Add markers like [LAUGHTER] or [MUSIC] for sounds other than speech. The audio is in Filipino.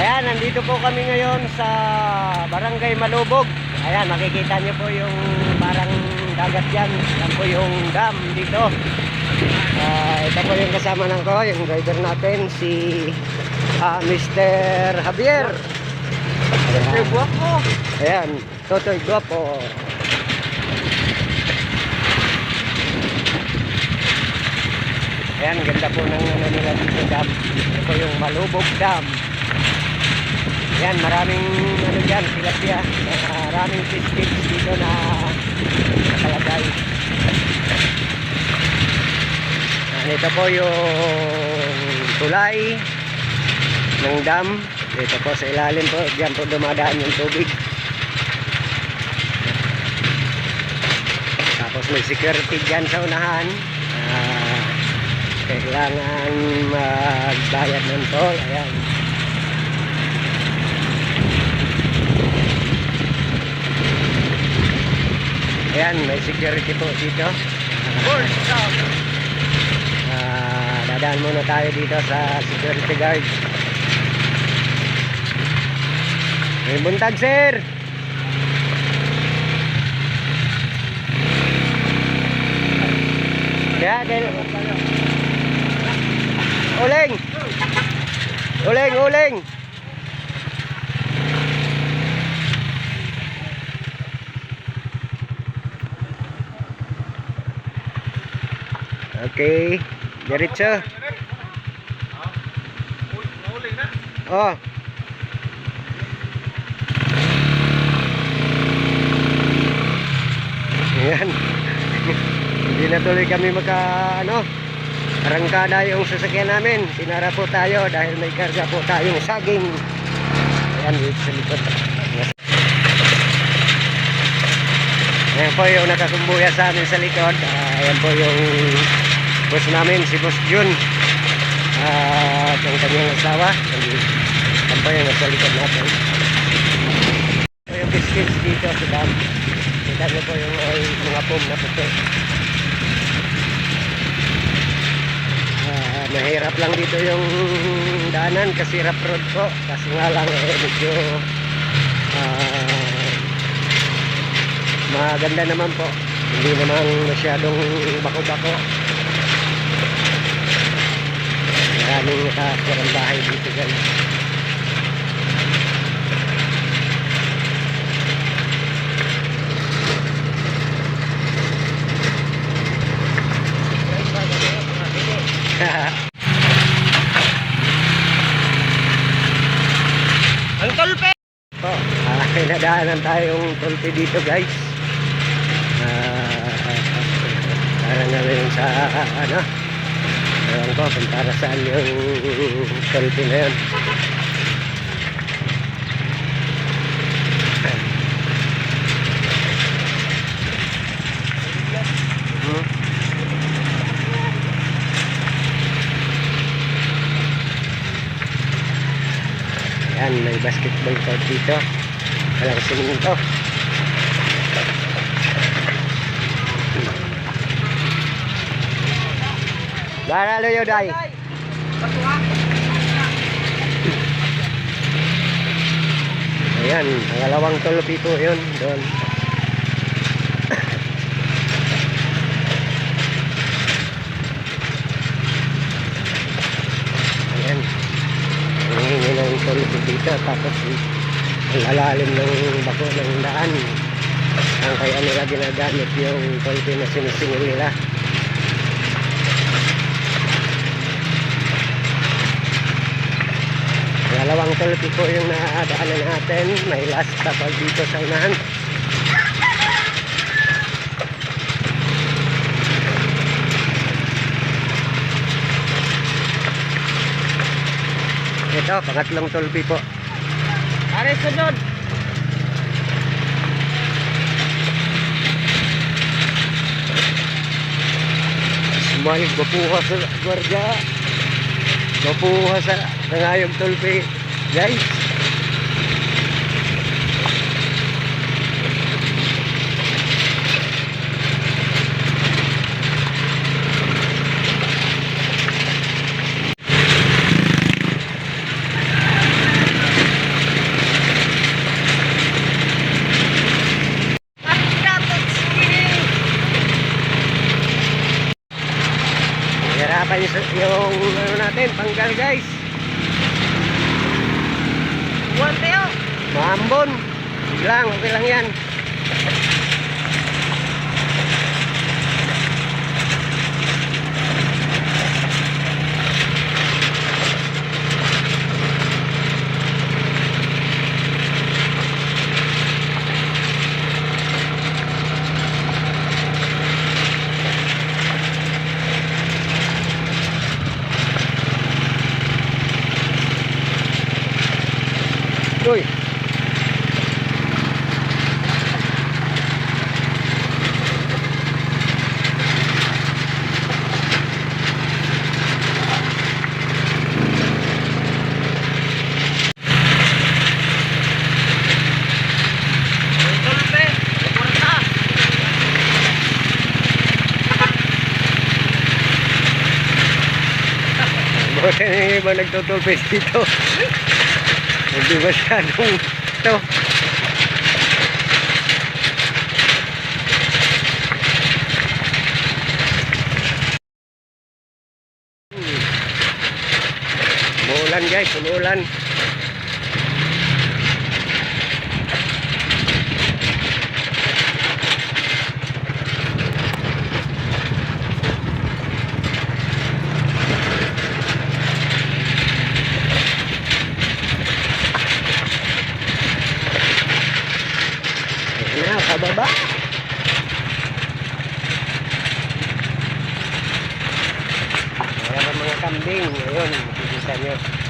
Ayan, nandito po kami ngayon sa Barangay Malubog. Ayan, makikita niyo po yung parang dagat yan. Yan po yung dam dito. Ah, ito po yung kasama ng ko, yung driver natin, si ah, Mr. Javier. Ayan. Guwapo. Ayan, Totoy Guapo. Ayan, ganda po ng ano nila dito dam. Ito po yung Malubog Dam. Ayan, maraming ano dyan, tilapia. Maraming fish dito na nakalagay. Ayan, ito po yung tulay ng dam. Dito po sa ilalim po, diyan po dumadaan yung tubig. Tapos may security dyan sa unahan. Ah, kailangan magbayad ng toll. Ayan. Ayan, may security po dito. Ah, dadaan muna tayo dito sa security guard. May buntag, sir! Kaya, kaya... Uling! Uling, uling! Okay, diretso. Oh. Ayan. [LAUGHS] Hindi na tuloy kami maka ano. Arangkada yung sasakyan namin. Sinara po tayo dahil may karga po tayong saging. Ayan, dito sa likod. Ayan po yung nakasumbuya sa amin sa likod. Ah, ayan po yung boss namin, si Boss Jun. At ang kanyang asawa. Ayan po yung nasa likod natin. Ito yung biscuits dito sa dam. Kita niyo po yung ay, mga foam na puti. Ah, mahirap lang dito yung daanan kasi rough road po. Kasi nga lang eh, medyo ah, maganda naman po. Hindi naman masyadong bako-bako. Maraming nakakurang bahay dito guys. Ang tulpe. po, ah, pinadaanan tayong tulpi dito guys. Ah, para na rin sa ano, ewan ko kung para saan yung tulpi na yun. Hmm. Yan, may basketball court dito. Walang siminto. Baralo yun, day. Ayan, pangalawang tulupi po yun. Doon. Ayan. Hingin ng tulupi dito. Tapos ang lalalim ng bako ng daan. Ang kaya nila ginagamit yung tulupi na sinisingil nila. Dalawang tulupi po yung naadaanan natin. May last tapal dito sa unahan. Ito, pangatlong tulpi po. Pare sunod. Smile, mapuha sa gwardiya. Mapuha sa nangayong tulpi guys Ayan na yung ano natin, panggal guys. Buwan tayo. Maambon. Sige lang, okay yan. Uy. Buti na yung iba nagtutulpis dito. Hindi masyadong ito. Umuulan guys, umuulan. Kambing. Ayun, makikita.